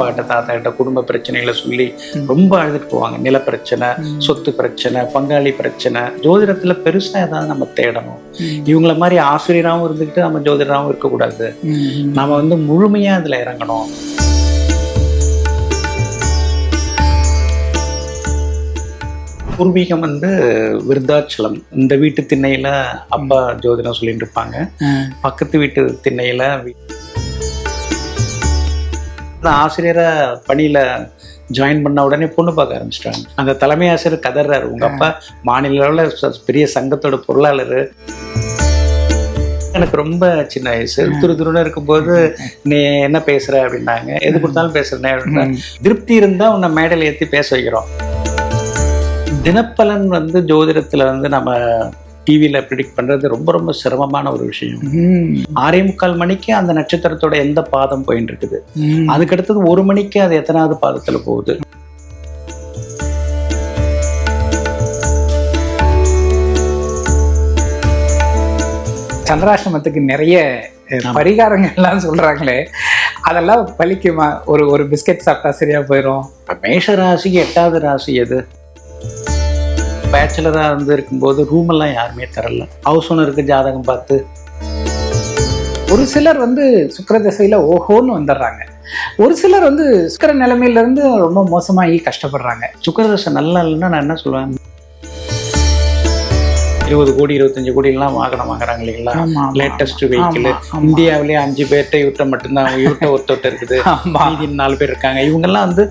அப்பா கிட்ட தாத்தா கிட்ட குடும்ப பிரச்சனைகளை சொல்லி ரொம்ப அழுதுட்டு போவாங்க. நில பிரச்சனை சொத்து பிரச்சனை பங்காளி பிரச்சனை. ஜோதிடத்துல பெருசா ஏதாவது நம்ம தேடணும். இவங்கள மாதிரி ஆசிரியராகவும் இருந்துக்கிட்டு நம்ம ஜோதிடராகவும் இருக்கக்கூடாது. நம்ம வந்து முழுமையா அதுல இறங்கணும். பூர்வீகம் வந்து விருத்தாச்சலம். இந்த வீட்டு திண்ணையில அப்பா ஜோதிடம் சொல்லிட்டு இருப்பாங்க. பக்கத்து வீட்டு திண்ணையில நான் ஆசிரியரா பணியில ஜாயின் பண்ண உடனே பொண்ணு பார்க்க ஆரம்பிச்சிட்டாங்க. அந்த தலைமை ஆசிரியர் கதறாரு. உங்க அப்பா மாநில அளவுல பெரிய சங்கத்தோட பொருளாளர். எனக்கு ரொம்ப சின்ன வயசு. துரு துருன்னு இருக்கும்போது நீ என்ன பேசுற? அப்படின்னாங்க. எது கொடுத்தாலும் பேசுறேன் அப்படின்னா திருப்தி இருந்தா உன்னை மேடையில் ஏற்றி பேச வைக்கிறோம். தினப்பலன் வந்து ஜோதிடத்துல வந்து நம்ம டிவியில ப்ரிடிக்ட் பண்றது ரொம்ப ரொம்ப சிரமமான ஒரு விஷயம். ஆறே முக்கால் மணிக்கு அந்த நட்சத்திரத்தோட எந்த பாதம் போயிட்டு இருக்குது அதுக்கடுத்தது ஒரு மணிக்கு அது எத்தனாவது பாதத்துல போகுது? சந்திராசிரமத்துக்கு நிறைய பரிகாரங்கள்லாம் சொல்றாங்களே. அதெல்லாம் பலிக்குமா? ஒரு ஒரு பிஸ்கெட் சாப்பிட்டா சரியா போயிடும் மேஷ ராசிக்கு எட்டாவது ராசி எது? பேச்சுலரா இருந்து இருக்கும்போது ரூம் எல்லாம் யாருமே தரல. ஹவுஸ் ஓனருக்கு ஜாதகம் பார்த்து. ஒரு சிலர் வந்து சுக்கிர திசையில ஓஹோன்னு வந்துடுறாங்க. ஒரு சிலர் வந்து சுக்கிர நிலைமையில இருந்து ரொம்ப மோசமாகி கஷ்டப்படுறாங்க. சுக்கரதசை நல்லா இல்லைன்னா நான் என்ன சொல்லுவேன்? இருபது கோடி இருபத்தஞ்சு கோடி எல்லாம் வாகனம் வாங்குறாங்க இல்லைங்களா லேட்டஸ்ட் வெஹிக்கிள். இந்தியாவிலேயே அஞ்சு பேர்ட்ட இவர்கிட்ட மட்டும்தான் இவர்கிட்ட ஒருத்தர் இருக்குது. நாலு பேர் இருக்காங்க. இவங்கெல்லாம் வந்து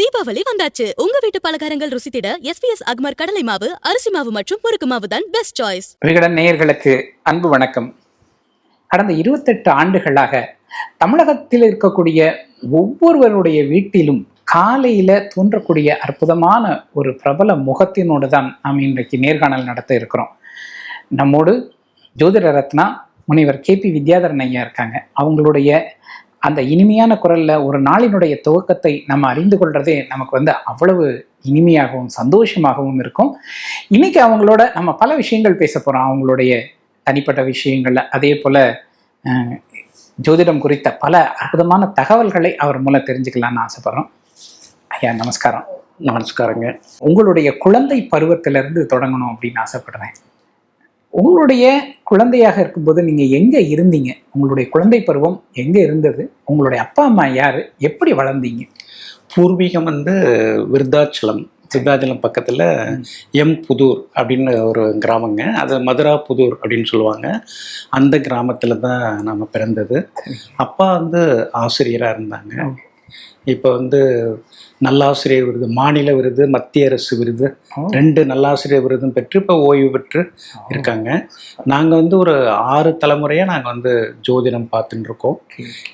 தீபாவளி வந்தாச்சு. உங்க வீட்டு பலகாரங்கள் ருசித்திட எஸ்பிஎஸ் அக்மர் கடலை மாவு அரிசி மாவு மற்றும் முறுக்கு மாவு தான் பெஸ்ட் சாய்ஸ் விகடன் நேயர்களுக்கு அன்பு வணக்கம். கடந்த இருபத்தெட்டு ஆண்டுகளாக தமிழகத்தில் இருக்கக்கூடிய ஒவ்வொருவருடைய வீட்டிலும் காலையில தோன்றக்கூடிய அற்புதமான ஒரு பிரபல முகத்தினோடு தான் நாம் இன்றைக்கு நேர்காணல் நடத்த இருக்கிறோம். நம்மோடு ஜோதிட ரத்னா முனைவர் கேபி வித்யாதரன் ஐயா இருக்காங்க. அவங்களுடைய அந்த இனிமையான குரல்ல ஒரு நாளினுடைய துவக்கத்தை நம்ம அறிந்து கொள்றதே நமக்கு வந்து அவ்வளவு இனிமையாகவும் சந்தோஷமாகவும் இருக்கும். இன்னைக்கு அவங்களோட நம்ம பல விஷயங்கள் பேச போறோம். அவங்களுடைய தனிப்பட்ட விஷயங்கள்ல. அதே போல ஜோதிடம் குறித்த பல அற்புதமான தகவல்களை அவர் மூலம் தெரிஞ்சுக்கலாம்னு ஆசைப்படுறோம். ஐயா நமஸ்காரம். நமஸ்காரங்க. உங்களுடைய குழந்தை பருவத்திலிருந்து தொடங்கணும் அப்படின்னு ஆசைப்படுறேன். உங்களுடைய குழந்தையாக இருக்கும்போது நீங்க எங்க இருந்தீங்க? உங்களுடைய குழந்தை பருவம் எங்க இருந்தது? உங்களுடைய அப்பா அம்மா யாரு? எப்படி வளர்ந்தீங்க? பூர்வீகம் வந்து விருத்தாச்சலம் விருத்தாச்சலம் பக்கத்துல எம் புதூர் அப்படின்னு ஒரு கிராமங்க. அது மதுரா புதூர் அப்படின்னு சொல்லுவாங்க. அந்த கிராமத்துல தான் நாம பிறந்தது. அப்பா வந்து ஆசிரியரா இருந்தாங்க. இப்போ வந்து நல்லாசிரியர் விருது மாநில விருது மத்திய அரசு விருது. ரெண்டு நல்லாசிரியர் விருதும் பெற்று இப்போ ஓய்வு பெற்று இருக்காங்க. நாங்கள் வந்து ஒரு ஆறு தலைமுறையாக நாங்கள் வந்து ஜோதிடம் பார்த்துட்டு இருக்கோம்.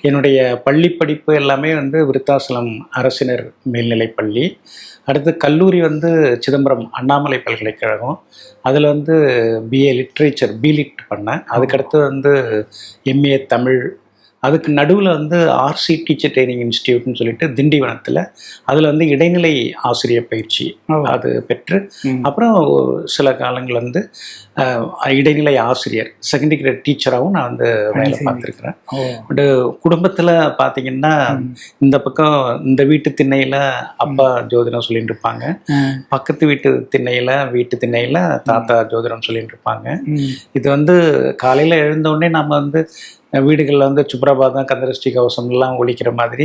என்னுடைய பள்ளி படிப்பு எல்லாமே வந்து விருத்தாசலம் அரசினர் மேல்நிலைப் பள்ளி. அடுத்து கல்லூரி வந்து சிதம்பரம் அண்ணாமலை பல்கலைக்கழகம். அதில் வந்து பிஏ லிட்ரேச்சர் பிலிட் பண்ணேன். அதுக்கடுத்து வந்து எம்ஏ தமிழ் அதுக்கு நடுவில் வந்து ஆர்சி டீச்சர் ட்ரைனிங் இன்ஸ்டியூட்னு சொல்லிட்டு திண்டிவனத்தில் அதில் வந்து இடைநிலை ஆசிரியர் பயிற்சி அது பெற்று. அப்புறம் சில காலங்கள் வந்து இடைநிலை ஆசிரியர் செகண்டரி கிரேட் டீச்சராகவும் நான் வந்து வேலை. பார்த்துருக்குறேன் பட் குடும்பத்தில் பார்த்தீங்கன்னா இந்த பக்கம் இந்த வீட்டு திண்ணையில் அப்பா ஜோதிடம் சொல்லிட்டு இருப்பாங்க. பக்கத்து வீட்டு திண்ணையில் வீட்டு திண்ணையில் தாத்தா ஜோதிடம் சொல்லிட்டு இருப்பாங்க. இது வந்து காலையில் எழுந்தோடனே நம்ம வந்து வீடுகளில் வந்து சுப்ரபாதம் கந்தரஷ்டி கவசம் எல்லாம் ஒழிக்கிற மாதிரி.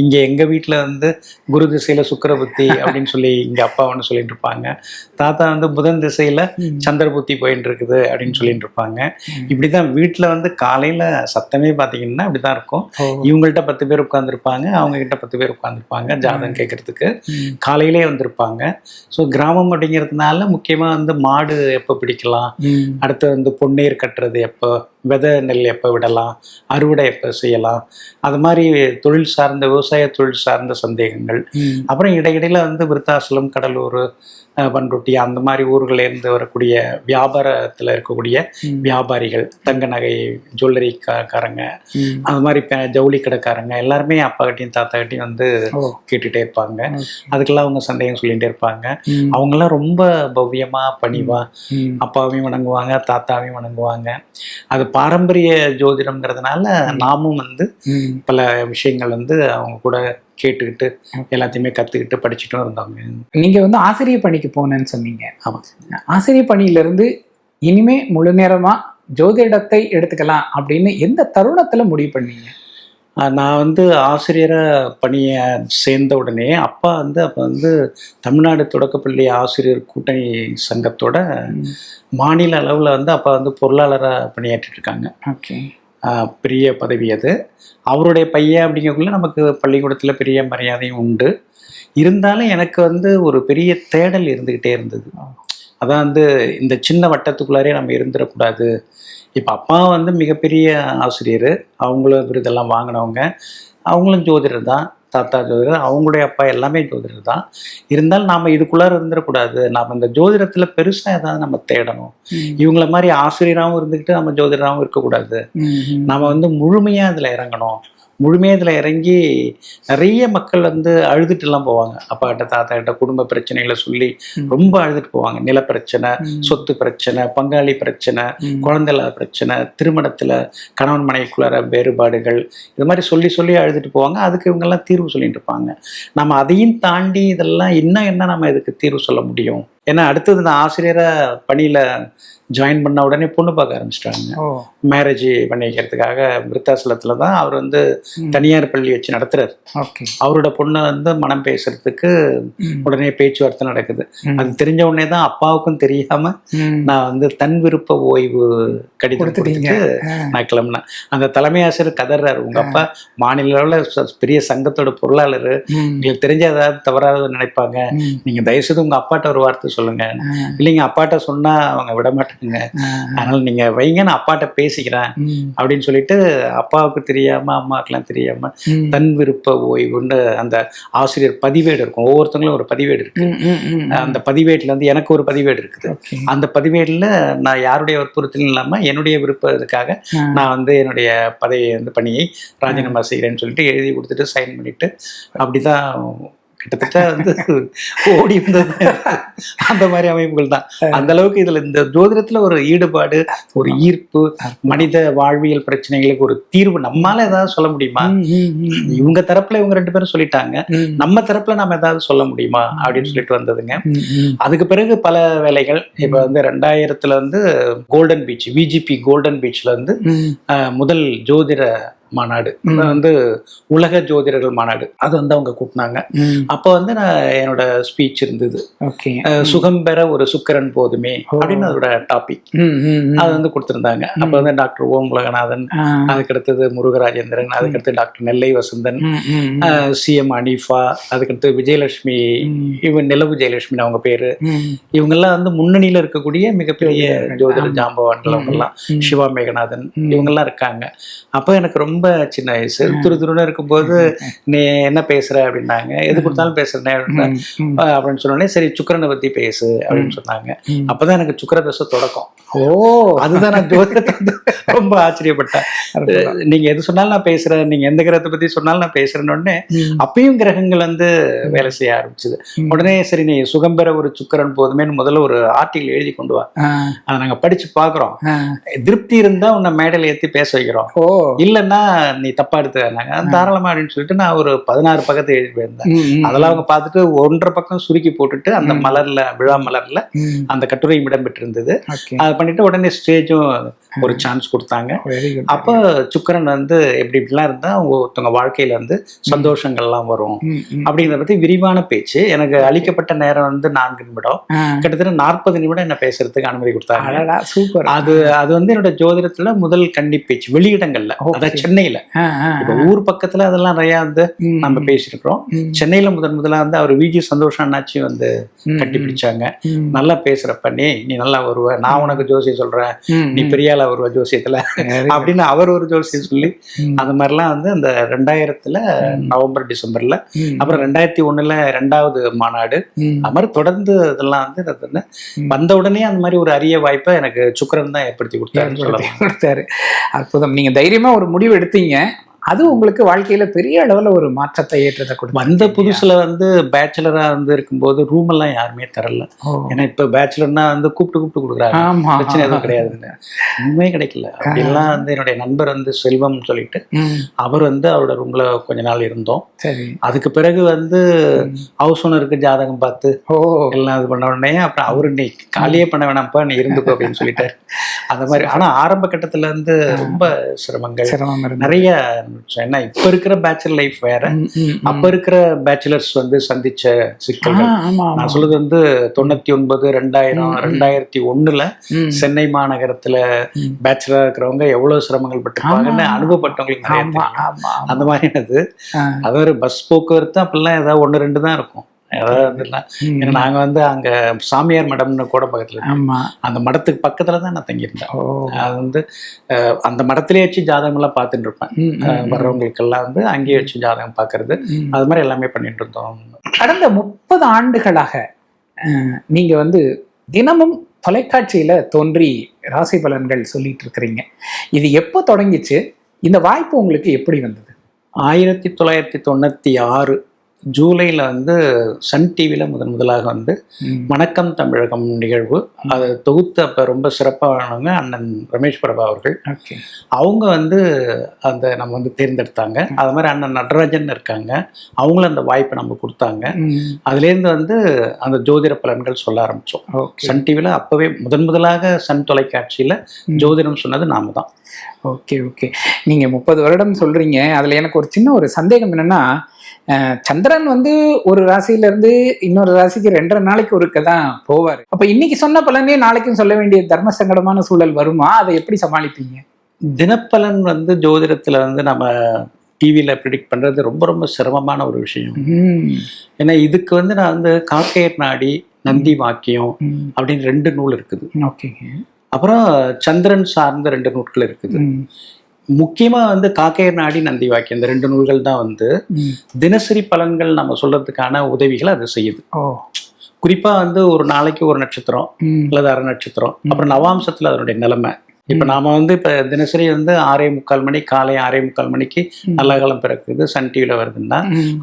இங்க எங்க வீட்ல வந்து குரு திசையில சுக்கிர புத்தி அப்படின்னு சொல்லி இங்க அப்பா ஒன்று சொல்லிட்டு இருப்பாங்க தாத்தா வந்து புதன் திசையில ம். சந்திர புத்தி போயிட்டு இருக்குது அப்படின்னு சொல்லிட்டு இருப்பாங்க இப்படிதான் வீட்ல வந்து காலையில சத்தமே பாத்தீங்கன்னா இப்படிதான் இருக்கும் ஓ. இவங்கள்ட்ட பத்து பேர் உட்காந்துருப்பாங்க அவங்க கிட்ட பத்து பேர் உட்காந்துருப்பாங்க ஜாதகம் கேட்கறதுக்கு. காலையிலே வந்திருப்பாங்க ஸோ கிராமம் அப்படிங்கிறதுனால முக்கியமா வந்து மாடு எப்போ பிடிக்கலாம். அடுத்து வந்து பொன்னீர் கட்டுறது எப்போ விதை நெல் எப்போ விடலாம் அறுவடை எப்போ செய்யலாம் அது மாதிரி தொழில் சார்ந்த விவசாய தொழில் சார்ந்த சந்தேகங்கள். அப்புறம் இடையிடையில வந்து விருத்தாசலம் கடலூர் பண்ருட்டி அந்த மாதிரி ஊர்கள்ல இருந்து வரக்கூடிய வியாபாரத்தில் இருக்கக்கூடிய. வியாபாரிகள் தங்க நகை ஜுவல்லரி காரங்க. அது மாதிரி ஜவுளி கடைக்காரங்க எல்லாருமே அப்பா கிட்டையும் தாத்தா கிட்டையும் வந்து ஓ. கேட்டுட்டே இருப்பாங்க. அதுக்கெல்லாம் அவங்க சந்தேகம் சொல்லிகிட்டே இருப்பாங்க. அவங்கெல்லாம் ரொம்ப பவ்யமா பணிவா. அப்பாவையும் வணங்குவாங்க தாத்தாவையும் வணங்குவாங்க அது பாரம்பரிய ஜோதிடம்ங்கிறதுனால நாமும் வந்து. பல விஷயங்கள் வந்து அவங்க கூட கேட்டுக்கிட்டு எல்லாத்தையுமே கற்றுக்கிட்டு படிச்சுட்டும் இருந்தவங்க நீங்க வந்து ஆசிரியர் பணிக்கு போனேன்னு சொன்னீங்க. ஆமாம் ஆசிரியர் பணியிலிருந்து இனிமே முழு நேரமா ஜோதிடத்தை எடுத்துக்கலாம் அப்படின்னு எந்த தருணத்துல முடிவு பண்ணீங்க? நான் வந்து ஆசிரியராக பணியை சேர்ந்த உடனே அப்பா வந்து அப்போ வந்து தமிழ்நாடு தொடக்கப்பள்ளி ஆசிரியர் கூட்டணி சங்கத்தோட மாநில அளவில் வந்து அப்போ வந்து பொருளாளராக பணியாற்றிட்டு இருக்காங்க. ஓகே. பெரிய பதவி அது. அவருடைய பையன் அப்படிங்கக்குள்ள நமக்கு பள்ளிக்கூடத்தில் பெரிய மரியாதையும் உண்டு. இருந்தாலும் எனக்கு வந்து ஒரு பெரிய தேடல் இருந்துக்கிட்டே இருந்தது. அதான் வந்து இந்த சின்ன வட்டத்துக்குள்ளாரே நம்ம இருந்துடக்கூடாது இப்போ அப்பா வந்து மிகப்பெரிய ஆசிரியர். அவங்களும் விருதெல்லாம் வாங்கினவங்க. அவங்களும் ஜோதிடர் தான். தாத்தா ஜோதிடர் அவங்களுடைய அப்பா எல்லாமே ஜோதிடர் தான். இருந்தாலும் நாம் இதுக்குள்ளார இருந்துடக்கூடாது. நாம் இந்த ஜோதிடத்தில் பெருசாக ஏதாவது நம்ம தேடணும். இவங்கள மாதிரி ஆசிரியராகவும் இருந்துக்கிட்டு நம்ம ஜோதிடராகவும் இருக்கக்கூடாது. நம்ம வந்து முழுமையாக அதில் இறங்கணும். முழுமையாக இதில் இறங்கி நிறைய மக்கள் வந்து அழுதுட்டுலாம் போவாங்க. அப்பாட்ட தாத்தா கிட்ட குடும்ப பிரச்சனைகளை சொல்லி ரொம்ப அழுதுட்டு போவாங்க. நில பிரச்சனை சொத்து பிரச்சனை பங்காளி பிரச்சனை குழந்தை இல்லாத பிரச்சனை திருமணத்தில் கணவன் மனைவிக்குள்ளார வேறுபாடுகள் இது மாதிரி சொல்லி சொல்லி அழுதுட்டு போவாங்க. அதுக்கு இவங்கெல்லாம் தீர்வு சொல்லிட்டு இருப்பாங்க. நம்ம அதையும் தாண்டி இதெல்லாம் இன்னும் என்ன நம்ம இதுக்கு தீர்வு சொல்ல முடியும்? ஏன்னா அடுத்தது நான் ஆசிரியராக பணியில் ஜாயின் பண்ண உடனே பொண்ணு பார்க்க ஆரம்பிச்சிட்டாங்க. மேரேஜ் பண்ணிக்கிறதுக்காக விருத்தாசலத்தில் தான் அவர் வந்து தனியார் பள்ளி வச்சு நடத்துறாரு. ஓகே. அவரோட பொண்ணை வந்து மனம் பேசுறதுக்கு உடனே பேச்சுவார்த்தை நடக்குது. அது தெரிஞ்ச உடனே தான் அப்பாவுக்கும் தெரியாம நான் வந்து தன் விருப்ப ஓய்வு கடிதம். கொடுத்துட்டு நான் கிளம்புனேன். அந்த தலைமை ஆசிரியர் கதறாரு. உங்க அப்பா மாநில அளவுல பெரிய சங்கத்தோட பொருளாளர். உங்களுக்கு தெரிஞ்ச ஏதாவது தவறாக நினைப்பாங்க. நீங்க தயவுசெய்து உங்க அப்பாட்ட ஒரு வார்த்தை சொல்லுங்க. இல்லைங்க அப்பாட்ட சொன்னா அவங்க விட மாட்டாங்க. அதனால நீங்க வைங்க நான் அப்பாட்ட பேசிக்கிறேன் அப்படின்னு சொல்லிட்டு அப்பாவுக்கு தெரியாம அம்மாவுக்குலாம் தெரியாம தன் விருப்ப ஓய்வுன்னு அந்த ஆசிரியர் பதிவேடு இருக்கும். ஒவ்வொருத்தங்களும் ஒரு பதிவேடு இருக்கு. அந்த பதிவேட்டில் வந்து எனக்கு ஒரு பதிவேடு இருக்குது. அந்த பதிவேடில் நான் யாருடைய வற்புறுத்தலும் இல்லாமல் என்னுடைய விருப்பத்துக்காக நான் வந்து என்னுடைய பதவியை வந்து பணியை ராஜினாமா செய்கிறேன்னு சொல்லிட்டு எழுதி கொடுத்துட்டு சைன் பண்ணிட்டு அப்படிதான் கிட்டத்தட்ட வந்து ஓடி இருந்தது அந்த மாதிரி அமைப்புகள் தான். அந்த அளவுக்கு இதுல இந்த ஜோதிடத்துல ஒரு ஈடுபாடு ஒரு ஈர்ப்பு மனித வாழ்வியல் பிரச்சனைகளுக்கு ஒரு தீர்வு நம்மால ஏதாவது சொல்ல முடியுமா? இவங்க தரப்புல இவங்க ரெண்டு பேரும் சொல்லிட்டாங்க. நம்ம தரப்புல நம்ம ஏதாவது சொல்ல முடியுமா? அப்படின்னு சொல்லிட்டு வந்ததுங்க. அதுக்கு பிறகு பல வேலைகள். இப்ப வந்து ரெண்டாயிரத்துல வந்து கோல்டன் பீச் விஜிபி கோல்டன் பீச்ல வந்து முதல் ஜோதிட மாநாடு. வந்து உலக ஜோதிடர்கள் மாநாடு. அது வந்து அவங்க கூட்டினாங்க. அப்போ வந்து நான் என்னோட ஸ்பீச் இருந்தது. சுகம் பெற ஒரு சுக்கிரன் போதுமே அப்படின்னு அதோட டாபிக் அது வந்து கொடுத்திருந்தாங்க. அப்போ வந்து டாக்டர் ஓம் உலகநாதன் அதுக்கடுத்தது முருகராஜேந்திரன் அதுக்கடுத்து டாக்டர் நெல்லை வசந்தன் சிஎம் அனீஃபா அதுக்கடுத்து விஜயலட்சுமி இவன் நிலவு விஜயலட்சுமி அவங்க பேரு. இவங்கெல்லாம் வந்து முன்னணியில இருக்கக்கூடிய மிகப்பெரிய ஜோதிட ஜாம்பவான்கள் அவங்கெல்லாம். சிவா மேகநாதன் இவங்கெல்லாம் இருக்காங்க. அப்போ எனக்கு ரொம்ப சின்ன வயசு. துரு துருன்னு இருக்கும்போது நீ என்ன பேசுற? அப்படின்னாங்க. எது கொடுத்தாலும் பேசுறேன் அப்படின்னா, சொன்னோடனே சரி சுக்கிரனை பத்தி பேசு அப்படின்னு சொன்னாங்க. அப்பதான் எனக்கு சுக்கிர தசை தொடக்கம். ஓ. அதுதான் நான் ஜோதிடத்தை ரொம்ப ஆச்சரியப்பட்டேன். நீங்க எது சொன்னாலும் நான் பேசுறேன். நீங்க எந்த கிரகத்தை பத்தி சொன்னாலும் நான் பேசுறேன்னு உடனே அப்பயும் கிரகங்கள் வந்து வேலை செய்ய ஆரம்பிச்சது. உடனே சரி நீ சுகம் பெற ஒரு சுக்கிரன் போதுமேன்னு முதல்ல ஒரு ஆர்டிகல் எழுதி கொண்டு வா. அதை நாங்க படிச்சு பாக்குறோம் திருப்தி இருந்தா உன்னை மேடையில ஏத்தி பேச வைக்கிறோம். இல்லைன்னா நீ தப்பா எடுத்துக்காங்க தாராளமா அப்படின்னு சொல்லிட்டு நான் ஒரு பதினாறு பக்கத்தை எழுதி போயிருந்தேன். அதெல்லாம் அவங்க பார்த்துட்டு ஒன்றரை பக்கம் சுருக்கி போட்டுட்டு அந்த மலர்ல விழா மலர்ல அந்த கட்டுரையும் இடம்பெற்றிருந்தது. அதை பண்ணிட்டு உடனே ஸ்டேஜும் ஒரு சான்ஸ் கொடுத்தாங்க. அப்போ சுக்கிரன் வந்து எப்படி இப்படிலாம் இருந்தா ஒருத்தவங்க வாழ்க்கையில வந்து சந்தோஷங்கள்லாம் வரும். அப்படிங்கிறத பத்தி விரிவான பேச்சு. எனக்கு அளிக்கப்பட்ட நேரம் வந்து நான்கு நிமிடம். கிட்டத்தட்ட நாற்பது நிமிடம் என்ன பேசுறதுக்கு அனுமதி கொடுத்தாங்க. சூப்பர் அது அது வந்து என்னோட ஜோதிடத்துல முதல் கண்டி பேச்சு. வெளியிடங்கள்ல. அதாவது சென்னையில. இப்ப ஊர் பக்கத்துல அதெல்லாம் நிறைய வந்து நம்ம பேசியிருக்கிறோம். சென்னையில முதன் முதலா வந்து அவர் விஜி சந்தோஷம் அண்ணாச்சி வந்து கட்டி பிடிச்சாங்க. நல்லா பேசுறப்ப நீ நீ நல்லா வருவ. நான் உனக்கு ஜோசியம் சொல்றேன். நீ பெரிய ஆளா வருவ ஜோசியத்துல. அப்படின்னு அவர் ஒரு ஜோசியம் சொல்லி அந்த மாதிரிலாம் வந்து அந்த ரெண்டாயிரத்துல நவம்பர் டிசம்பர்ல. அப்புறம் ரெண்டாயிரத்தி ஒண்ணுல ரெண்டாவது மாநாடு. அது மாதிரி தொடர்ந்து இதெல்லாம் வந்து அது வந்த உடனே அந்த மாதிரி ஒரு அரிய வாய்ப்பை எனக்கு சுக்கிரன் தான் ஏற்படுத்தி சொல்லலாம். கொடுத்தாரு. அற்புதம். நீங்க தைரியமா ஒரு முடிவு எடுத்தீங்க அது உங்களுக்கு வாழ்க்கையில பெரிய அளவுல ஒரு மாற்றத்தை ஏற்றத்தை கொடுத்து வந்த புதுசுல வந்து பேச்சுலரா வந்து இருக்கும்போது ரூம் எல்லாம் யாருமே தரல. ஏன்னா இப்ப பேச்சுலர்னா வந்து கூப்பிட்டு கூப்பிட்டு கொடுக்குறாங்க. பிரச்சனை எதுவும் கிடையாதுங்க உண்மையே கிடைக்கல. அப்படிலாம் வந்து என்னுடைய நண்பர் வந்து செல்வம் சொல்லிட்டு அவர் வந்து அவரோட ரூம்ல கொஞ்ச நாள் இருந்தோம். சரி. அதுக்கு பிறகு வந்து ஹவுஸ் ஓனருக்கு ஜாதகம் பார்த்து எல்லாம் இது பண்ண உடனே அப்புறம் அவரு நீ காலியே பண்ண வேணாம்ப்பா நீ இருந்துக்கோ அப்படின்னு சொல்லிட்டாரு. அந்த மாதிரி. ஆனா ஆரம்ப கட்டத்துல இருந்து ரொம்ப சிரமங்கள். நிறைய இருந்துச்சு. ஏன்னா இப்ப இருக்கிற பேச்சுலர் லைஃப் வேற. அப்ப இருக்கிற பேச்சுலர்ஸ் வந்து சந்திச்ச சிக்கல்கள் ஆமா நான் சொல்றது வந்து தொண்ணூத்தி ஒன்பது ரெண்டாயிரம். ரெண்டாயிரத்தி ஒண்ணுல சென்னை மாநகரத்துல. பேச்சுலரா இருக்கிறவங்க எவ்வளவு சிரமங்கள் பட்டிருப்பாங்கன்னு. அனுபவப்பட்டவங்களுக்கு. அந்த மாதிரினது ஆ, அது ஒரு பஸ் போக்குவரத்து அப்பெல்லாம் ஏதாவது ஒன்று ரெண்டு தான் இருக்கும் ஏதாவது வந்துடலாம். ஏன்னா நாங்க வந்து அங்க சாமியார் மடம்னு கூட பக்கத்துல இருக்கு. ஆமா. அந்த மடத்துக்கு பக்கத்துல தான் நான் தங்கியிருந்தேன். ஓ. அது வந்து அந்த மடத்திலே வச்சு ஜாதகம் எல்லாம் பார்த்துட்டு இருப்பேன். வர்றவங்களுக்கெல்லாம் வந்து அங்கேயே வச்சு ஜாதகம் பார்க்கறது. அது மாதிரி எல்லாமே பண்ணிட்டு இருந்தோம். கடந்த முப்பது ஆண்டுகளாக அஹ், நீங்க வந்து தினமும் தொலைக்காட்சியில தோன்றி ராசி பலன்கள் சொல்லிட்டு இருக்கிறீங்க. இது எப்போ தொடங்கிச்சு? இந்த வாய்ப்பு உங்களுக்கு எப்படி வந்தது? ஆயிரத்தி தொள்ளாயிரத்தி தொண்ணூத்தி ஆறு ஜூலைல வந்து சன் டிவில முதன் முதலாக வந்து வணக்கம் தமிழகம் நிகழ்வு. அதை தொகுத்து அப்ப ரொம்ப சிறப்பானவங்க அண்ணன் ரமேஷ் பிரபா அவர்கள். அவங்க வந்து அந்த நம்ம வந்து தேர்ந்தெடுத்தாங்க. அது மாதிரி அண்ணன் நடராஜன் இருக்காங்க. அவங்களும் அந்த வாய்ப்பை நம்ம கொடுத்தாங்க. அதுலேருந்து வந்து அந்த ஜோதிட பலன்கள் சொல்ல ஆரம்பிச்சோம். ஓகே. சன் டிவில அப்பவே முதன் முதலாக சன் தொலைக்காட்சியில. ஜோதிடம் சொன்னது நாம தான். Okay okay. நீங்க முப்பது வருடம் சொல்றீங்க. அதுல எனக்கு ஒரு சின்ன ஒரு சந்தேகம் என்னன்னா சந்திரன் வந்து ஒரு ராசியில இருந்து இன்னொரு ராசிக்கு ரெண்டரை நாளைக்கு ஒருக்க தான் போவார். அப்ப இன்னைக்கு சொன்ன பலனே நாளைக்கும் சொல்ல வேண்டிய தர்ம சங்கடமான சூழல் வருமா? அதை எப்படி சமாளிப்பீங்க? தினப்பலன் வந்து ஜோதிடத்துல வந்து நம்ம டிவியில ப்ரிடிக்ட் பண்றது ரொம்ப ரொம்ப சிரமமான ஒரு விஷயம். ஏன்னா இதுக்கு வந்து நான் வந்து காக்கையர் நாடி நந்தி வாக்கியம் அப்படின்னு ரெண்டு நூல் இருக்குது. ஓகேங்க. அப்புறம் சந்திரன் சார்ந்த ரெண்டு நூல்கள் இருக்குது. ம், முக்கியமா வந்து காக்கையர் நாடி நந்தி வாக்கியம். இந்த ரெண்டு நூல்கள் தான் வந்து. தினசரி பலன்கள் நம்ம சொல்றதுக்கான உதவிகளை அது செய்யுது. ஓ. குறிப்பா வந்து ஒரு நாளைக்கு ஒரு நட்சத்திரம் அல்லது அரை நட்சத்திரம். அப்புறம் நவாம்சத்துல அதனுடைய நிலைமை. இப்ப நாம வந்து இப்ப தினசரி வந்து ஆறே முக்கால் மணி காலை ஆறே முக்கால் மணிக்கு நல்ல காலம் பிறக்குது. சன் டிவில வருதுன்னா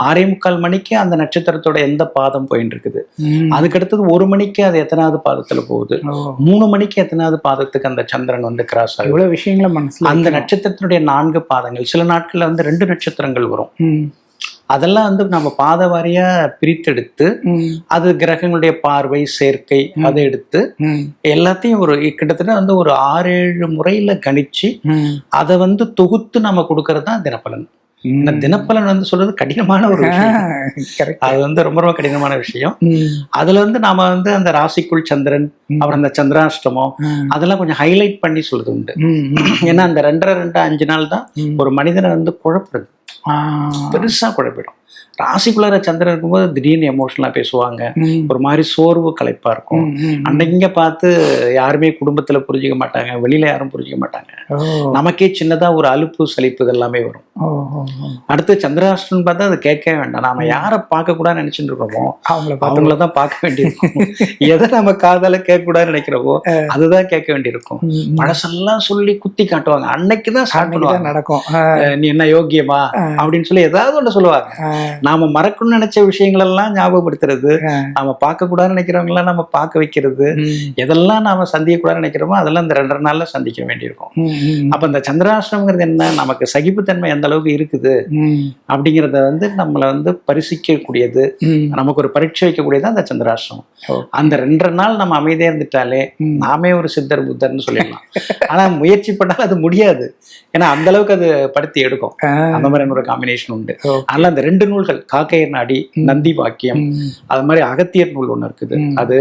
ஆறே முக்கால் மணிக்கு அந்த நட்சத்திரத்தோட எந்த பாதம் போயிட்டு இருக்குது ம். அதுக்கு அடுத்தது ஒரு மணிக்கு அது எத்தனாவது பாதத்துல போகுது? மூணு மணிக்கு எத்தனாவது பாதத்துக்கு அந்த சந்திரன் வந்து கிராஸ் ஆகுது? இவ்வளவு விஷயங்களை மனசுல அந்த. நட்சத்திரத்தினுடைய நான்கு பாதங்கள் சில நாட்கள்ல வந்து ரெண்டு நட்சத்திரங்கள் வரும். அதெல்லாம் வந்து நம்ம பாத வாரியா பிரித்தெடுத்து அது கிரகங்களுடைய பார்வை சேர்க்கை அதை எடுத்து எல்லாத்தையும் ஒரு கிட்டத்தட்ட வந்து ஒரு ஆறு ஏழு முறையில கணிச்சு அதை வந்து தொகுத்து நம்ம கொடுக்கறது தான் தினப்பலன். இந்த. தினப்பலன் வந்து சொல்றது கடினமான ஒரு விஷயம். அது வந்து ரொம்ப ரொம்ப கடினமான விஷயம். அதுல வந்து நாம வந்து அந்த ராசிக்குள் சந்திரன். அப்புறம் அந்த சந்திராஷ்டமம் அதெல்லாம் கொஞ்சம் ஹைலைட் பண்ணி சொல்றது உண்டு. ஏன்னா அந்த ரெண்டரை ரெண்டு அஞ்சு நாள் தான். ஒரு மனிதனை வந்து குழப்புறது. பெருசாக குழப்பிடும். ராசிக்குள்ளார சந்திரன் இருக்கும்போது திடீர்னு எமோஷனலா பேசுவாங்க. ஒரு மாதிரி சோர்வு களைப்பா இருக்கும். அன்னைங்க பார்த்து யாருமே குடும்பத்துல புரிஞ்சுக்க மாட்டாங்க. வெளியில யாரும் புரிஞ்சுக்க மாட்டாங்க. நமக்கே சின்னதா ஒரு அலுப்பு சலிப்பு இதெல்லாமே வரும். அடுத்து சந்திராஷ்டன் பார்த்தா அது கேட்கவே வேண்டாம். நாம யாரை பார்க்க கூடாதுன்னு நினைச்சிட்டு இருக்கோமோ அவங்கள தான் பார்க்க வேண்டியிருக்கும். எதை நம்ம காதால கேட்க கூடாதுன்னு நினைக்கிறோமோ அதுதான் கேட்க வேண்டியிருக்கும். ம், ம். பழசெல்லாம் சொல்லி குத்தி காட்டுவாங்க. அன்னைக்கு தான் ஸ்டார்ட் அன்னைக்கு தான் பண்ணுவாங்க நடக்கும் நீ என்ன யோக்கியமா அப்படின்னு சொல்லி ஏதாவது ஒண்ணு சொல்லுவாங்க. நாம மறக்கணும்னு நினைச்ச விஷயங்கள் எல்லாம் ஞாபகப்படுத்துறது. நாம பார்க்க கூடாதுன்னு நினைக்கிறவங்க எல்லாம் நம்ம பார்க்க வைக்கிறது எதெல்லாம் நாம சந்திக்க கூடாதுன்னு நினைக்கிறோமோ அதெல்லாம் இந்த ரெண்டரை நாள்ல சந்திக்க வேண்டியிருக்கும். அப்ப இந்த சந்திராசிரமங்கிறது என்ன? நமக்கு சகிப்புத்தன்மை எந்த அளவுக்கு இருக்குது? அப்படிங்கிறத வந்து நம்மளை வந்து பரிசிக்கக்கூடியது. நமக்கு ஒரு பரீட்சை வைக்கக்கூடியது அந்த சந்திராசிரமம். அந்த ரெண்டரை நாள் நம்ம அமைதியா இருந்துட்டாலே. நாமே ஒரு சித்தர் புத்தர்னு சொல்லிடலாம். ஆனா முயற்சி பண்ணாலும் அது முடியாது. ஏன்னா அந்த அளவுக்கு அது படுத்தி எடுக்கும். அந்த ஒரு காம்பினேஷன் உண்டு. அதனால அந்த ரெண்டு நூல்கள். காக்கையர் நாடி நந்தி வாக்கியம். அது மாதிரி அகத்தியர் நூல் ஒண்ணு இருக்குது. அது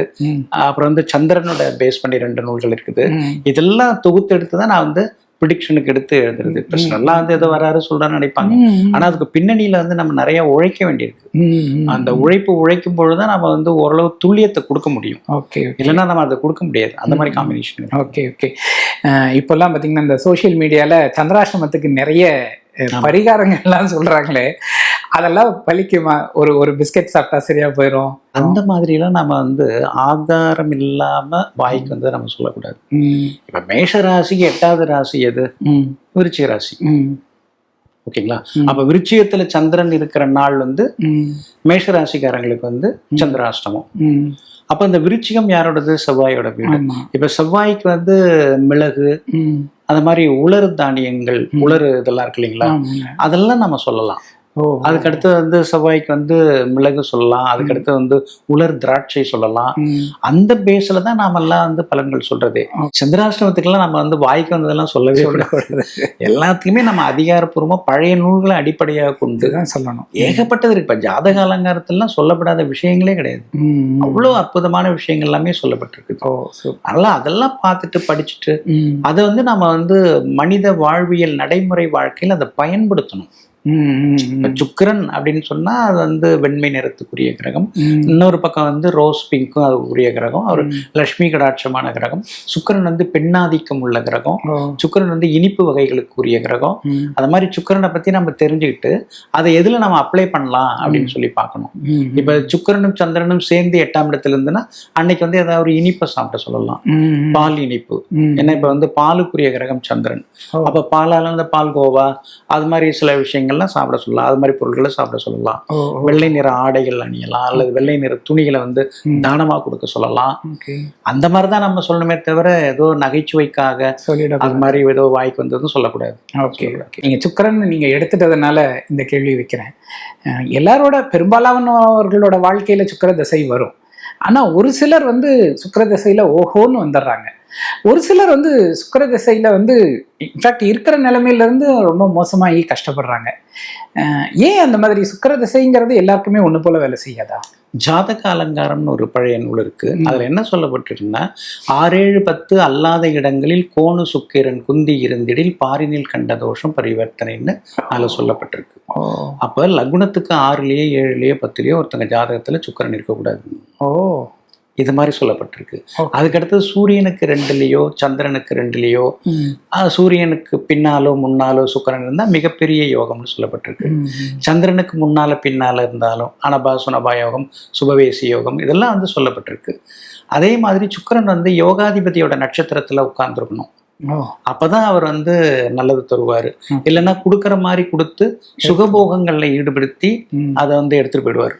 அப்புறம் வந்து சந்திரனோட பேஸ் பண்ணி ரெண்டு நூல்கள் இருக்குது. இதெல்லாம் தொகுத்து எடுத்து தான் நான் வந்து ப்ரிடிக்ஷனுக்கு எடுத்து எழுதுறது. நல்லா வந்து ஏதோ வராரு சொல்றான்னு நினைப்பாங்க. ஆனா அதுக்கு பின்னணியில வந்து நம்ம நிறைய உழைக்க வேண்டியிருக்கு. அந்த உழைப்பு உழைக்கும் பொழுதுதான் நம்ம வந்து ஓரளவு துல்லியத்தை கொடுக்க முடியும். ஓகே இல்லைன்னா நம்ம அதை கொடுக்க முடியாது. அந்த மாதிரி காம்பினேஷன் ஓகே ஓகே. இப்போல்லாம் பார்த்தீங்கன்னா இந்த சோஷியல் மீடியால சந்திராசிரமத்துக்கு நிறைய அஹ், ஆமா. பரிகாரங்கள்லாம் சொல்றாங்களே அதெல்லாம் பலிக்குமா ஒரு ஒரு பிஸ்கட் சாப்பிட்டா சரியா போயிடும் அந்த மாதிரிலாம் நம்ம வந்து ஆதாரம் இல்லாம வாய்க்கு வந்து நம்ம சொல்லக்கூடாது. இப்ப மேஷ ராசிக்கு எட்டாவது ராசி எது? விருச்சிக ராசி. ஓகேங்களா. அப்ப விருச்சிகத்துல சந்திரன் இருக்கிற நாள் வந்து ம், மேஷராசிக்காரங்களுக்கு வந்து சந்திராஷ்டமம். அப்ப இந்த விருச்சிகம் யாரோடது? செவ்வாயோட வீடு. இப்ப செவ்வாய்க்கு வந்து மிளகு அந்த மாதிரி உலர் தானியங்கள் உலர் இதெல்லாம் இருக்கு இல்லைங்களா. அதெல்லாம் நம்ம சொல்லலாம். ஓ. அதுக்கு அடுத்து வந்து செவ்வாய்க்கு வந்து மிளகு சொல்லலாம். அதுக்கு அடுத்து வந்து உலர் திராட்சை சொல்லலாம். அந்த பேஸ்ல தான் நாமெல்லாம் வந்து பலன்கள் சொல்றதே. சந்திராஷ்டமத்துக்கெல்லாம் நம்ம வந்து வாய்க்கு வந்ததெல்லாம் சொல்லவே கூடாது. எல்லாத்துக்குமே நம்ம அதிகாரப்பூர்வமா பழைய நூல்களை அடிப்படையாக கொண்டு இதுதான் சொல்லணும். ஏகப்பட்டது இருக்கு. இப்ப ஜாதக அலங்காரத்திலாம் சொல்லப்படாத விஷயங்களே கிடையாது. ம், அவ்வளோ அற்புதமான விஷயங்கள் எல்லாமே சொல்லப்பட்டிருக்கு. அதனால அதெல்லாம் பார்த்துட்டு படிச்சுட்டு அதை வந்து நம்ம வந்து மனித வாழ்வியல் நடைமுறை வாழ்க்கையில் அதை பயன்படுத்தணும். இப்ப சுக்கிரன் அப்படின்னு சொன்னா அது வந்து வெண்மை நிறத்துக்குரிய கிரகம். இன்னொரு பக்கம் வந்து ரோஸ் பிங்க்கும் அது உரிய கிரகம். அவர் லட்சுமி கடாட்சமான கிரகம். சுக்கிரன் வந்து பெண்ணாதிக்கம் உள்ள கிரகம். சுக்கிரன் வந்து இனிப்பு வகைகளுக்கு உரிய கிரகம் அது மாதிரி சுக்கிரனை பத்தி நம்ம தெரிஞ்சுக்கிட்டு அதை எதுல நம்ம அப்ளை பண்ணலாம் அப்படின்னு சொல்லி பார்க்கணும். இப்ப சுக்கிரனும் சந்திரனும் சேர்ந்து எட்டாம் இடத்துல இருந்துன்னா அன்னைக்கு வந்து ஏதாவது ஒரு இனிப்பை சாப்பிட சொல்லலாம். பால் இனிப்பு. ஏன்னா இப்ப வந்து பாலுக்குரிய கிரகம் சந்திரன். அப்ப பாலால இந்த பால் கோவா அது மாதிரி சில விஷயங்கள்லாம் சாப்பிட சொல்லலாம். அது மாதிரி பொருட்களை சாப்பிட சொல்லலாம். வெள்ளை நிற ஆடைகள் அணியலாம். அல்லது வெள்ளை நிற துணிகளை வந்து ம். தானமா கொடுக்க சொல்லலாம். அந்த மாதிரி தான் நம்ம சொல்லணுமே தவிர ஏதோ நகைச்சுவைக்காக அது மாதிரி ஏதோ வாய்க்கு வந்ததும் சொல்லக்கூடாது. ஓகே. ஓகே நீங்கள் சுக்கரன் நீங்கள் எடுத்துட்டதுனால இந்த கேள்வி வைக்கிறேன். எல்லாரோட பெரும்பாலானவர்களோட வாழ்க்கையில் சுக்கிர திசை வரும். ஆனால் ஒரு சிலர் வந்து சுக்கிர திசையில் ஓஹோன்னு வந்துடுறாங்க. ஒரு சிலர் வந்து சுக்கிர திசையில் வந்து இன்ஃபேக்ட் இருக்கிற நிலைமையிலேருந்து ரொம்ப மோசமாகி கஷ்டப்படுறாங்க. ஏன் அந்த மாதிரி சுக்கிர திசைங்கிறது எல்லாருக்குமே ஒன்று போல வேலை செய்யாதா? ஜாதக அலங்காரம்னு ஒரு பழைய நூல் இருக்கு. அதுல என்ன சொல்லப்பட்டிருக்குன்னா ஆறேழு பத்து அல்லாத இடங்களில் கோணு சுக்கிரன் குந்தி இருந்திடில் பாரினில் கண்ட தோஷம் பரிவர்த்தனைன்னு அதுல சொல்லப்பட்டிருக்கு. அப்ப லகுனத்துக்கு ஆறுலயோ ஏழுலயோ பத்துலயோ ஒருத்தங்க ஜாதகத்துல சுக்கிரன் இருக்கக்கூடாது. ஓ. இது மாதிரி சொல்லப்பட்டிருக்கு. அதுக்கடுத்து சூரியனுக்கு ரெண்டுலேயோ சந்திரனுக்கு ரெண்டுலேயோ சூரியனுக்கு பின்னாலோ முன்னாலோ சுக்கிரன் இருந்தால் மிகப்பெரிய யோகம்னு சொல்லப்பட்டிருக்கு. சந்திரனுக்கு முன்னால பின்னால இருந்தாலும் அனபா சுனபா யோகம் சுபவேசி யோகம் இதெல்லாம் வந்து சொல்லப்பட்டிருக்கு. அதே மாதிரி சுக்கிரன் வந்து யோகாதிபதியோட நட்சத்திரத்துல உட்கார்ந்துருக்கணும். அப்பதான் அவர் வந்து நல்லது தருவாரு. இல்லைன்னா கொடுக்குற மாதிரி கொடுத்து சுகபோகங்கள்ல ஈடுபடுத்தி அதை வந்து எடுத்துட்டு போயிடுவார்.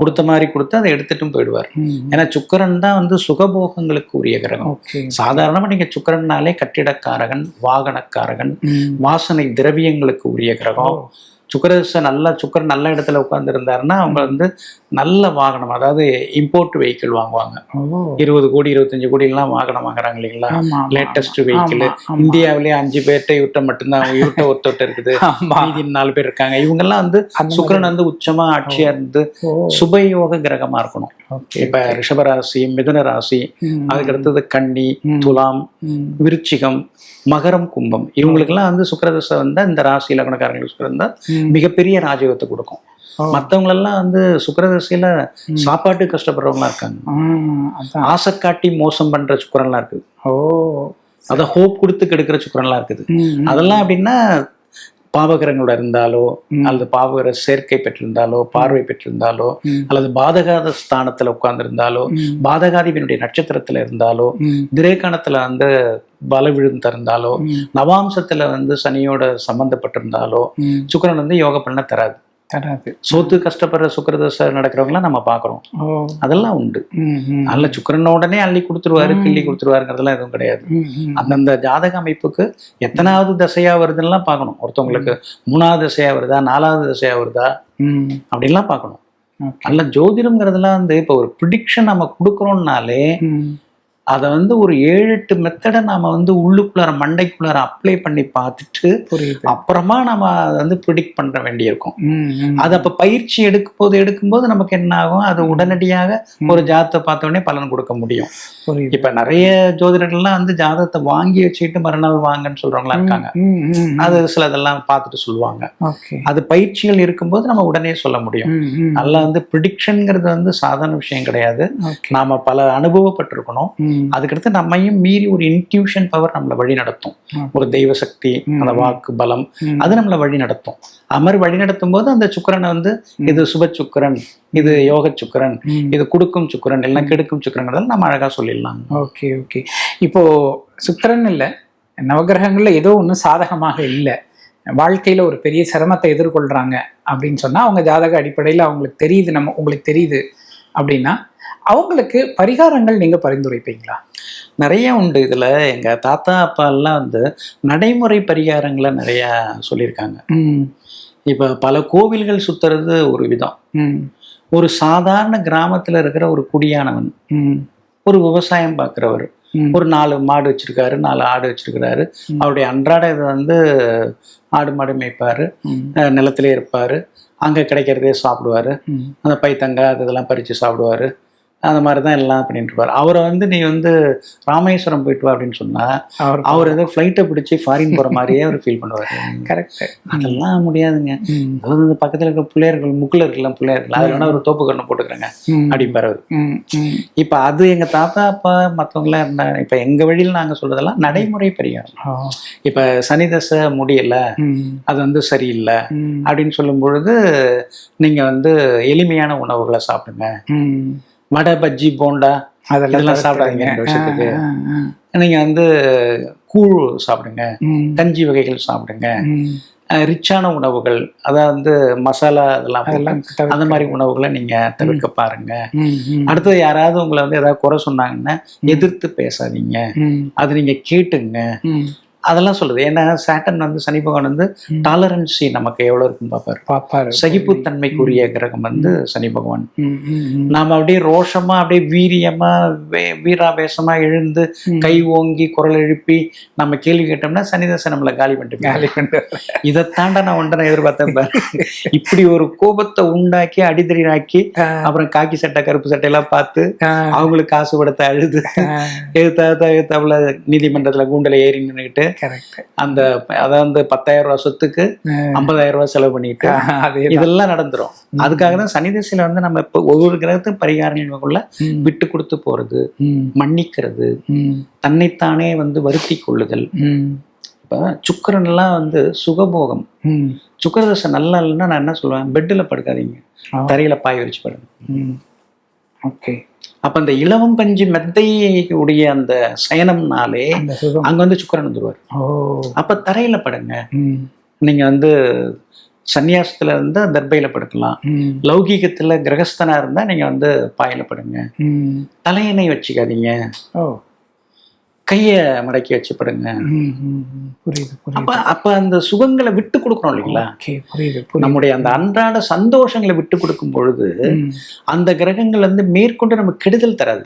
கொடுத்த மாதிரி கொடுத்து அதை எடுத்துட்டும் போயிடுவார். ஏன்னா சுக்கிரன் தான் வந்து சுகபோகங்களுக்கு உரிய கிரகம். சாதாரணமா நீங்க சுக்கிரன்னாலே கட்டிடக்காரகன் வாகனக்காரகன் வாசனை திரவியங்களுக்கு உரிய கிரகம். சுக்கரச நல்ல சுக்கரன் நல்ல இடத்துல உட்கார்ந்து அவங்க வந்து நல்ல வாகனம் அதாவது இம்போர்ட் வெஹிக்கிள் வாங்குவாங்க. இருபது கோடி இருபத்தஞ்சு கோடி எல்லாம் வாகனம் வாங்குறாங்க இல்லைங்களா? Latest vehicle. இந்தியாவிலேயே அஞ்சு பேர்ட்ட இவர்கிட்ட மட்டும்தான் இவர்கிட்ட ஒருத்தொட்டு இருக்குது. மீதி நாலு பேர் இருக்காங்க. இவங்கெல்லாம் வந்து சுக்கிரன் வந்து உச்சமா ஆட்சியா இருந்து சுபயோக கிரகமா இருக்கணும். இப்ப ரிஷபராசி மிதுன ராசி அதுக்கு அடுத்தது கன்னி. துலாம் விருச்சிகம் மகரம் கும்பம் இவங்களுக்கெல்லாம் வந்து சுக்கிரதசை வந்தா இந்த ராசி லக்னக்காரங்களுக்கு சுக்கிரன் தான் ம். மிகப்பெரிய ராஜயோகத்தை கொடுக்கும். மற்றவங்களெல்லாம் வந்து சுக்கிரதசையில சாப்பாட்டு கஷ்டப்படுறவங்களா இருக்காங்க. ஆசை காட்டி மோசம் பண்ற சுக்கிரன்லாம் இருக்குது ஓ அதை ஹோப் கொடுத்து கெடுக்கிற சுக்கிரன்லாம் இருக்குது. அதெல்லாம் அப்படின்னா பாவகரங்களோட இருந்தாலோ. அல்லது பாவகர சேர்க்கை பெற்றிருந்தாலோ பார்வை பெற்றிருந்தாலோ. அல்லது பாதகாத ஸ்தானத்துல உட்கார்ந்திருந்தாலோ. பாதகாதிபனுடைய நட்சத்திரத்துல இருந்தாலோ ம், திரேக்கணத்துல வந்து பல விழுந்திருந்தாலோ ம், நவாம்சத்துல வந்து சனியோட சம்பந்தப்பட்டிருந்தாலோ. சுக்கிரன் வந்து யோக பலனை தராது தராது சோத்து கஷ்டப்படுற சுக்கிரதசை நடக்கிறவங்களாம் நம்ம பார்க்குறோம் அதெல்லாம் உண்டு. நல்ல சுக்கிரன உடனே அள்ளி கொடுத்துருவாரு கிள்ளி கொடுத்துருவாருங்கிறதெல்லாம் எதுவும் கிடையாது. அந்தந்த ஜாதக அமைப்புக்கு எத்தனாவது தசையா வருதுன்னெலாம் பார்க்கணும் ஒருத்தவங்களுக்கு மூணாவது தசையா வருதா நாலாவது தசையா வருதா. அப்படின்லாம் பார்க்கணும். நல்ல ஜோதிடம்ங்கிறதுலாம் வந்து இப்போ ஒரு ப்ரிடிக்ஷன் நம்ம கொடுக்குறோம்னாலே. அதை வந்து ஒரு ஏழு எட்டு மெத்தடை நாம வந்து உள்ளுக்குள்ளார மண்டைக்குள்ளார அப்ளை பண்ணி பார்த்துட்டு அப்புறமா நம்ம அதை வந்து ப்ரிடிக்ட் பண்ண வேண்டியிருக்கும். அது அப்ப பயிற்சி எடுக்கும் போது எடுக்கும்போது நமக்கு என்ன ஆகும்? அது உடனடியாக ஒரு ஜாதகத்தை பார்த்த உடனே பலன் கொடுக்க முடியும். இப்ப நிறைய ஜோதிடர்கள்லாம் வந்து ஜாதகத்தை வாங்கி வச்சுக்கிட்டு மறுநாள் வாங்கன்னு சொல்றவங்களா இருக்காங்க. அது சிலதெல்லாம் பார்த்துட்டு சொல்லுவாங்க. அது பயிற்சிகள் இருக்கும்போது நம்ம உடனே சொல்ல முடியும். நல்லா வந்து ப்ரிடிக்ஷன்ங்கிறது வந்து சாதாரண விஷயம் கிடையாது. நாம பல அனுபவப்பட்டிருக்கணும். அதுக்கடுத்து நம்மையும் மீறி ஒரு இன்ட்யூஷன் பவர் நம்மளை வழி நடத்தும். ஒரு தெய்வ சக்தி அந்த வாக்கு பலம். அது நம்மளை வழி நடத்தும். அது மாதிரி வழி நடத்தும் போது அந்த சுக்கிரனை வந்து இது சுப சுக்கிரன் இது யோக சுக்கிரன். இது கொடுக்கும் சுக்கிரன் எல்லாம் கெடுக்கும் சுக்கிரங்கிறதால நம்ம அழகா சொல்லிடலாம். Okay okay. இப்போ சுக்கிரன் இல்லை நவகிரகங்கள்ல ஏதோ ஒன்றும் சாதகமாக இல்லை. வாழ்க்கையில ஒரு பெரிய சிரமத்தை எதிர்கொள்றாங்க அப்படின்னு சொன்னா அவங்க ஜாதக அடிப்படையில் அவங்களுக்கு தெரியுது நம்ம உங்களுக்கு தெரியுது அப்படின்னா அவங்களுக்கு பரிகாரங்கள் நீங்க பரிந்துரைப்பீங்களா? நிறைய உண்டு இதில். எங்கள் தாத்தா அப்பா எல்லாம் வந்து நடைமுறை பரிகாரங்களை நிறையா சொல்லியிருக்காங்க. இப்போ பல கோவில்கள் சுத்துறது ஒரு விதம். ம். ஒரு சாதாரண கிராமத்தில் இருக்கிற ஒரு குடியானவன் ஒரு விவசாயம் பார்க்குறவர். ஒரு நாலு மாடு வச்சிருக்காரு நாலு ஆடு வச்சிருக்கிறாரு. அவருடைய அன்றாட இது வந்து ஆடு மாடு மேய்ப்பாரு நிலத்திலே இருப்பாரு. அங்கே கிடைக்கிறதே சாப்பிடுவாரு. அந்த பைத்தங்காய் அது இதெல்லாம் பறித்து சாப்பிடுவாரு. அந்த மாதிரி தான் எல்லாம் இருப்பார். அவரை வந்து நீ வந்து ராமேஸ்வரம் போயிட்டு வா அப்படின்னு சொன்னா அவர் ஏதோ ஃப்ளைட்டை பிடிச்சி ஃபாரின் போற மாதிரியே அவர் ஃபீல் பண்ணுவார். கரெக்ட் அதெல்லாம் முடியாதுங்க. அதாவது இந்த பக்கத்துல இருக்க பிள்ளையர்கள் முக்குல இருக்கலாம் பிள்ளையர்கள் அதில் ஒரு தோப்பு கண்ணு போட்டுக்கிறேங்க அப்படிம்பாரு அவர். இப்போ அது எங்க தாத்தா அப்பா மற்றவங்களாம் இருந்தாங்க. இப்போ எங்க வழியில் நாங்க சொல்றதெல்லாம் நடைமுறை பரிகாரம் ஓ இப்போ சனி தசை முடியல அது வந்து சரியில்லை அப்படின்னு சொல்லும் பொழுது நீங்க வந்து எளிமையான உணவுகளை சாப்பிடுங்க. வடை பஜ்ஜி போண்டா அதெல்லாம் சாப்பிடாதீங்க. நீங்க வந்து கூழ் சாப்பிடுங்க கஞ்சி வகைகள் சாப்பிடுங்க ரிச்சான உணவுகள் அதாவது வந்து மசாலா அதெல்லாம் அந்த மாதிரி உணவுகளை நீங்க தவிர்க்க பாருங்க. அடுத்தது யாராவது உங்களை வந்து ஏதாவது குறை சொன்னாங்கன்னா எதிர்த்து பேசாதீங்க. அது நீங்க கேட்டுங்க. அதெல்லாம் சொல்லுது ஏன்னா சாட்டன் வந்து சனி பகவான் வந்து. டாலரன்சி நமக்கு எவ்வளவு இருக்குன்னு பார்ப்பாரு பாப்பாரு சகிப்புத்தன்மைக்குரிய கிரகம் வந்து சனி பகவான் நாம அப்படியே ரோஷமா அப்படியே வீரியமா வீராவேசமா எழுந்து. கை ஓங்கி குரல் எழுப்பி நம்ம கேள்வி கேட்டோம்னா சனிதசை நம்மளை காலி பண்ணிட்டு காலி பண்ணு. இதை தாண்ட நான் ஒன்றை எதிர்பார்த்தேன் பாரு. இப்படி ஒரு கோபத்தை உண்டாக்கி அடிதடினாக்கி ஆ, அப்புறம் காக்கி சட்டை கருப்பு சட்டையெல்லாம் பார்த்து அவங்களுக்கு காசு கொடுத்த அழுது எழுத்தாத்த எழுத்தாப்புல நீதிமன்றத்துல கூண்டுல ஏறி நின்றுக்கிட்டு. அந்த அதாவது பத்தாயிரம் ரூபாய் சொத்துக்கு ஐம்பதாயிரம் ரூபாய் செலவு பண்ணிட்டு. இதெல்லாம் நடந்துரும். அதுக்காக தான் சனி திசையில வந்து நம்ம இப்போ ஒவ்வொரு கிரகத்துக்கும் பரிகாரங்களுக்குள்ள விட்டு கொடுத்து போறது மன்னிக்கிறது தன்னைத்தானே வந்து வருத்தி கொள்ளுதல் இப்போ சுக்கரன் எல்லாம் வந்து சுகபோகம். சுக்கரதசை நல்லா இல்லைன்னா நான் என்ன சொல்லுவேன்? பெட்டில் படுக்காதீங்க. தரையில பாய் விரிச்சு படுங்க. ஓகே. அப்ப அந்த இளவம் பஞ்சு மெத்தை உடைய அந்த சயனம்னாலே அங்க வந்து சுக்கரன் வந்துருவார். ஓ. அப்ப தரையில படுங்க. நீங்க வந்து சந்நியாசத்துல இருந்தா தர்பையில படுக்கலாம். லௌகீகத்துல கிரகஸ்தனா இருந்தா நீங்க வந்து பாயில படுங்க. தலையணை வச்சுக்காதீங்க. ஓ. கைய மடக்கி வச்சு படுங்க ம், ம், ம். புரியுது அப்ப அப்ப அந்த சுகங்களை விட்டு கொடுக்கணும் இல்லைங்களா புரியுது நம்முடைய அந்த அன்றாட சந்தோஷங்களை விட்டு கொடுக்கும் பொழுது. அந்த கிரகங்கள் வந்து மேற்கொண்டு நமக்கு கெடுதல் தராது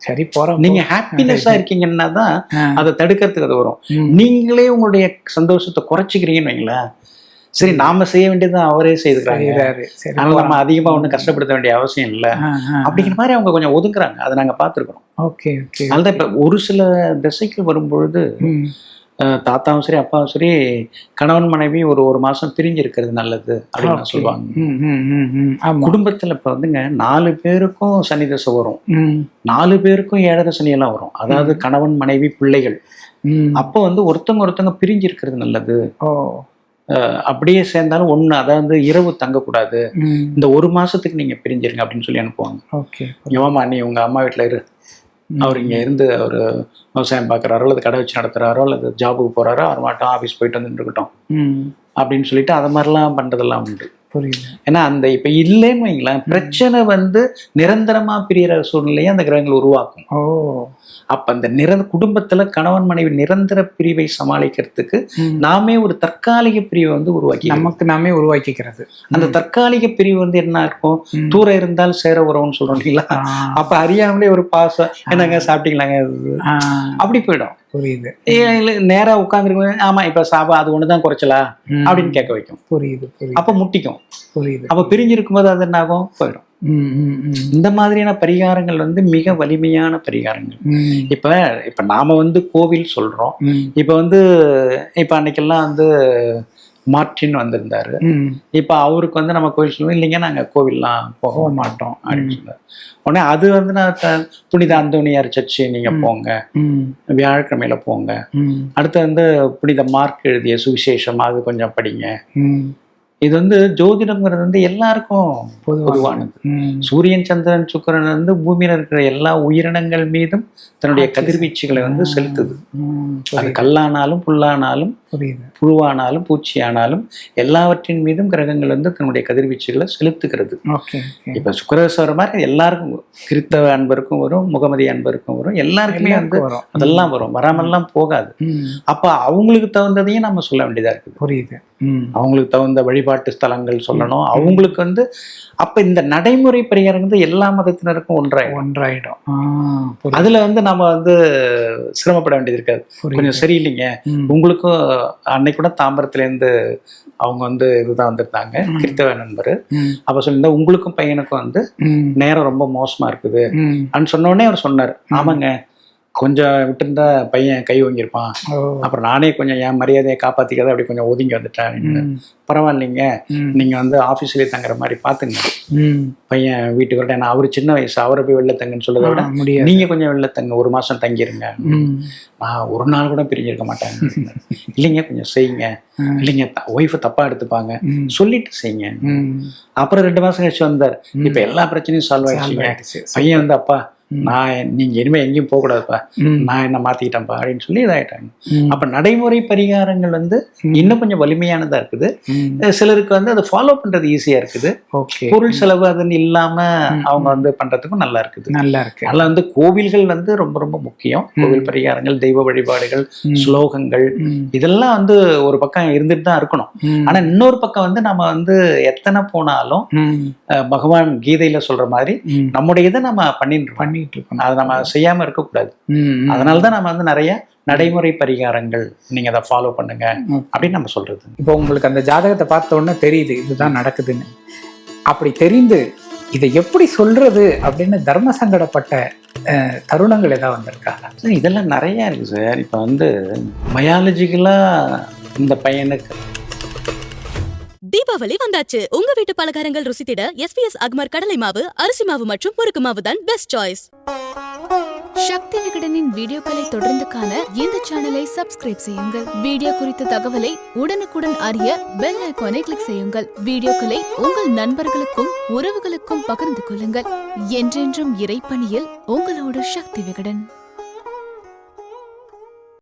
சரி போறோம் நீங்க ஹாப்பினஸா இருக்கீங்கன்னா தான். அதை தடுக்கிறதுக்கு அது வரும். நீங்களே உங்களுடைய சந்தோஷத்தை குறைச்சிக்கிறீங்கன்னு வைங்களேன் சரி நாம செய்ய வேண்டியது அவரே செய்துக்கிறாங்க. அதனால நம்ம. அதிகமா ஒண்ணும் கஷ்டப்படுத்த வேண்டிய அவசியம் இல்லை. அப்படிங்கிற மாதிரி அவங்க கொஞ்சம் ஒதுக்குறாங்க. அதை நாங்க பார்த்துருக்கோம் ஓகே ஓகே அதனால இப்ப ஒரு சில திசைக்கு வரும்பொழுது தாத்தாவும் சரி அப்பாவும் சரி கணவன் மனைவி ஒரு ஒரு மாசம் பிரிஞ்சு இருக்கிறது நல்லது அப்படின்னு. சொல்லுவாங்க. குடும்பத்துல இப்ப வந்துங்க நாலு பேருக்கும் சனி தசை வரும். நாலு பேருக்கும் ஏழரை சனி எல்லாம் வரும். அதாவது கணவன் மனைவி பிள்ளைகள். அப்போ வந்து ஒருத்தவங்க ஒருத்தவங்க பிரிஞ்சு இருக்கிறது நல்லது. அப்படியே சேர்ந்தாலும் ஒண்ணு அதாவது இரவு தங்கக்கூடாது. இந்த ஒரு மாசத்துக்கு நீங்க பிரிஞ்சிருங்க அப்படின்னு சொல்லி அனுப்புவாங்க. ஓகே. ஏமாமா நீ உங்க அம்மா வீட்டுல இரு. அவர் இங்க இருந்து அவர் விவசாயம் பார்க்குறாரோ அல்லது கடை வச்சு நடத்துறாரோ அல்லது ஜாபுக்கு போறாரோ அவர் மாட்டோம் ஆஃபீஸ் போயிட்டு வந்துட்டு இருக்கட்டும் அப்படின்னு சொல்லிட்டு அது மாதிரிலாம் பண்றதெல்லாம் உண்டு. புரியுது. ஏன்னா அந்த இப்ப இல்லைன்னு வைங்களேன் பிரச்சனை வந்து நிரந்தரமா பிரியற சூழ்நிலையை அந்த கிரகங்கள் உருவாக்கும். ஓ. அப்ப அந்த நிர குடும்பத்துல கணவன் மனைவி நிரந்தர பிரிவை சமாளிக்கிறதுக்கு. நாமே ஒரு தற்காலிக பிரிவை வந்து உருவாக்கி நமக்கு நாமே உருவாக்கிக்கிறது. அந்த தற்காலிக பிரிவு வந்து என்ன இருக்கும். தூரம் இருந்தால் சேர உறவுன்னு சொல்றோம் இல்லைங்களா அப்ப அறியாமலே ஒரு பாசம் என்னங்க சாப்பிட்டீங்களாங்க அப்படி போயிடும். புரியுது. நேரா உட்காந்துருக்கோம் ஆமா இப்ப சாபா அது ஒண்ணுதான் குறைச்சலா? அப்படின்னு கேட்க வைக்கும். புரியுது அப்ப முட்டிக்கும். புரியுது அப்ப பிரிஞ்சு இருக்கும்போது அது என்ன ஆகும்? போயிடும். இந்த மாதிரியான பரிகாரங்கள் வந்து மிக வலிமையான பரிகாரங்கள். இப்ப இப்ப நாம வந்து கோவில் சொல்றோம். இப்ப வந்து இப்ப அன்னைக்கெல்லாம் வந்து மார்டின் வந்திருந்தாரு. இப்ப அவருக்கு வந்து நம்ம கோவில் சொல்லுவோம் இல்லைங்க நாங்க கோவில்லாம் போக மாட்டோம். அப்படின்னு சொன்னார். உடனே அது வந்து நான் புனித அந்தோனியார் சர்ச்சு நீங்க போங்க. வியாழக்கிழமையில போங்க. அடுத்து வந்து புனித மார்க் எழுதிய சுவிசேஷம் அது கொஞ்சம் படிங்க. இது வந்து ஜோதிடம்ங்கிறது வந்து எல்லாருக்கும் பொதுவானது. சூரியன் சந்திரன் சுக்கிரன் வந்து பூமியில இருக்கிற எல்லா உயிரினங்கள் மீதும் தன்னுடைய கதிர்வீச்சுகளை வந்து செலுத்துது. அது கல்லானாலும் புல்லானாலும் புரியுது. புழுவானாலும் பூச்சியானாலும் எல்லாவற்றின் மீதும் கிரகங்கள் வந்து தன்னுடைய கதிர்வீச்சுகளை செலுத்துகிறது. இப்ப சுக்கரேஸ்வரர் மாதிரி எல்லாருக்கும் வரும். கிறிஸ்தவ அன்பருக்கும் வரும் முகமதி அன்பருக்கும் வரும் எல்லாருக்குமே வந்து அதெல்லாம் வரும். வராமல்லாம் போகாது. அப்ப அவங்களுக்கு தகுந்ததையும் நம்ம சொல்ல வேண்டியதா இருக்குது. புரியுது. அவங்களுக்கு தகுந்த வழிபாட்டு ஸ்தலங்கள் சொல்லணும். அவங்களுக்கு வந்து அப்ப இந்த நடைமுறை பரிகாரம் வந்து எல்லா மதத்தினருக்கும் ஒன்றாயிடும். ஒன்றாயிடும். அதுல வந்து நம்ம வந்து சிரமப்பட வேண்டியது இருக்காது. கொஞ்சம் சரியில்லைங்க. உங்களுக்கும் அன்னைக்கு கூட தாம்பரத்துல இருந்து அவங்க வந்து இதுதான் வந்திருந்தாங்க ம். கிறிஸ்தவ நண்பர். அப்ப சொல்லியிருந்தா உங்களுக்கும் பையனுக்கும் வந்து நேரம் ரொம்ப மோசமா இருக்குது. அப்படின்னு சொன்ன உடனே அவர் சொன்னார். ஆமாங்க. கொஞ்சம் விட்டுருந்தா பையன் கை வாங்கியிருப்பான் அப்புறம் நானே கொஞ்சம் என் மரியாதையை காப்பாத்திக்கிறத அப்படி கொஞ்சம் ஒதுங்கி வந்துட்டேன். அப்படின்னு. பரவாயில்லைங்க. நீங்க வந்து ஆஃபீஸ்லேயே தங்குற மாதிரி பாத்துங்க. ம். பையன் வீட்டுக்கு வரட்டும் ஏன்னா அவர் சின்ன வயசு அவரை போய் வெளில தங்குன்னு சொல்றதை விட நீங்க கொஞ்சம் வெளில தங்க ஒரு மாசம் தங்கிருங்க. நான் ஒரு நாள் கூட பிரிஞ்சிருக்க மாட்டேன் இல்லைங்க கொஞ்சம் செய்யுங்க. இல்லைங்க ஒய்ஃபை தப்பா எடுத்துப்பாங்க. சொல்லிட்டு செய்யுங்க. அப்புறம் ரெண்டு மாசம் கழிச்சு வந்தார். இப்ப எல்லா பிரச்சனையும் சால்வ் ஆயிடுச்சுங்க. ஆயிடுச்சு. பையன் வந்து அப்பா. நான் நீங்க இனிமே எங்கேயும் போக கூடாதுப்பா. ம், நான் என்ன மாத்திக்கிட்டேன்ப்பா அப்படின்னு சொல்லி இதாயிட்டாங்க. ம், அப்ப நடைமுறை பரிகாரங்கள் வந்து. இன்னும் கொஞ்சம் வலிமையானதா இருக்குது. சிலருக்கு வந்து அதை ஃபாலோ பண்றது ஈஸியா இருக்குது. ஓகே. பொருள் செலவு அதுன்னு இல்லாம ம், அவங்க வந்து பண்றதுக்கும் நல்லா இருக்குது. நல்லா இருக்கு. அதனால வந்து கோவில்கள் வந்து ரொம்ப ரொம்ப முக்கியம். கோவில் பரிகாரங்கள் தெய்வ வழிபாடுகள் ஸ்லோகங்கள் இதெல்லாம் வந்து ஒரு பக்கம் இருந்துட்டு தான் இருக்கணும். ம், ஆனா இன்னொரு பக்கம் வந்து நம்ம வந்து எத்தனை போனாலும் பகவான் கீதையில சொல்ற மாதிரி. நம்முடைய இதை நம்ம பண்ணிட்டு இருக்கோம் பண்ணிட்டு இருக்கணும் அதை நம்ம செய்யாம இருக்கக்கூடாது. ம், ம். அதனால தான் நம்ம வந்து நிறைய நடைமுறை பரிகாரங்கள் நீங்க அதை ஃபாலோ பண்ணுங்க. அப்படின்னு நம்ம சொல்றது. இப்போ உங்களுக்கு அந்த ஜாதகத்தை பார்த்த உடனே தெரியுது இதுதான் நடக்குதுன்னு. அப்படி தெரிந்து இதை எப்படி சொல்றது அப்படின்னு தர்ம சங்கடப்பட்ட தருணங்கள் ஏதாவது வந்திருக்கா? சார், இதெல்லாம் நிறைய இருக்கு சார். இப்போ வந்து பயாலஜிக்கலா இந்த பையனுக்கு தீபாவளி வந்தாச்சு. உங்க வீட்டு பலகாரங்கள் ருசித்திட எஸ்பிஎஸ் அக்மர் கடலை மாவு அரிசி மாவு மற்றும் முறுக்கு மாவு தான் பெஸ்ட் சாய்ஸ் சக்தி விகடனின் வீடியோக்களை தொடர்ந்து காண இந்த சேனலை சப்ஸ்கிரைப் செய்யுங்கள். வீடியோ குறித்த தகவலை உடனுக்குடன் அறிய பெல் ஐகானை கிளிக் செய்யுங்கள். வீடியோக்களை உங்கள் நண்பர்களுக்கும் உறவுகளுக்கும் பகிர்ந்து கொள்ளுங்கள். என்றென்றும் இறைப்பணியில் உங்களோடு சக்தி விகடன்.